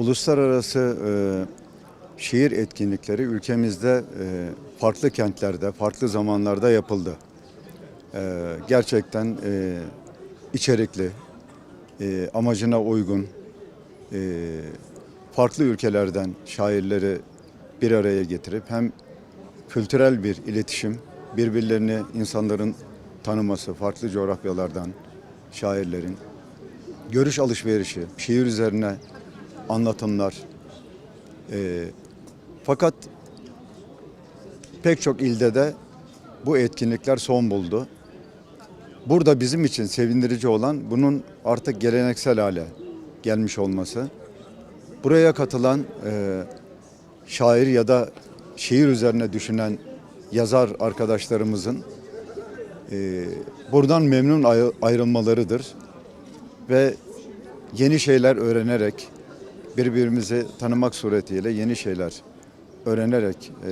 uluslararası e, şiir etkinlikleri ülkemizde e, farklı kentlerde, farklı zamanlarda yapıldı. E, gerçekten e, içerikli, e, amacına uygun, e, farklı ülkelerden şairleri bir araya getirip hem kültürel bir iletişim, birbirlerini insanların tanıması, farklı coğrafyalardan şairlerin, görüş alışverişi, şiir üzerine anlatımlar. E, fakat pek çok ilde de bu etkinlikler son buldu. Burada bizim için sevindirici olan bunun artık geleneksel hale gelmiş olması. Buraya katılan e, şair ya da şiir üzerine düşünen yazar arkadaşlarımızın e, buradan memnun ay- ayrılmalarıdır. Ve yeni şeyler öğrenerek, birbirimizi tanımak suretiyle yeni şeyler öğrenerek e,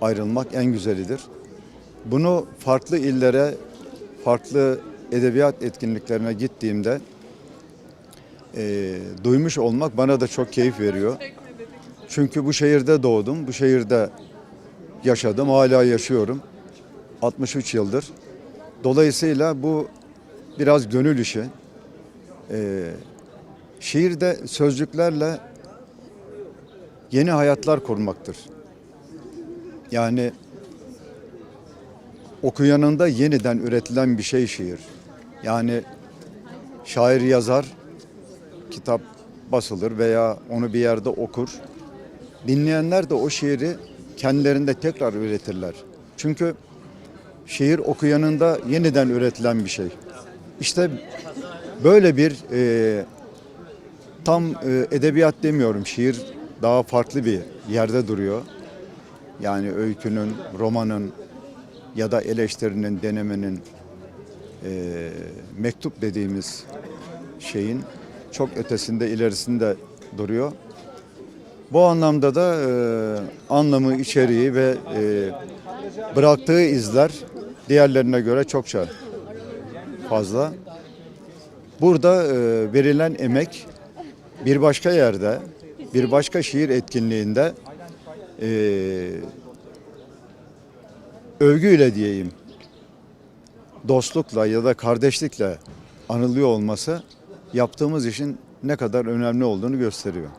ayrılmak en güzelidir. Bunu farklı illere, farklı edebiyat etkinliklerine gittiğimde e, duymuş olmak bana da çok keyif veriyor. Çünkü bu şehirde doğdum, bu şehirde yaşadım, hala yaşıyorum. 63 yıldır. Dolayısıyla bu biraz gönül işi. E, şiirde sözcüklerle yeni hayatlar kurmaktır. Yani okuyanında yeniden üretilen bir şey şiir. Yani şair yazar, kitap basılır veya onu bir yerde okur. Dinleyenler de o şiiri kendilerinde tekrar üretirler. Çünkü şiir okuyanında yeniden üretilen bir şey. İşte böyle bir e, tam e, edebiyat demiyorum. Şiir daha farklı bir yerde duruyor. Yani öykünün, romanın ya da eleştirinin, denemenin e, mektup dediğimiz şeyin çok ötesinde, ilerisinde duruyor. Bu anlamda da e, anlamı, içeriği ve e, bıraktığı izler diğerlerine göre çokça fazla. Burada e, verilen emek bir başka yerde, bir başka şiir etkinliğinde e, övgüyle diyeyim, dostlukla ya da kardeşlikle anılıyor olması yaptığımız işin ne kadar önemli olduğunu gösteriyor.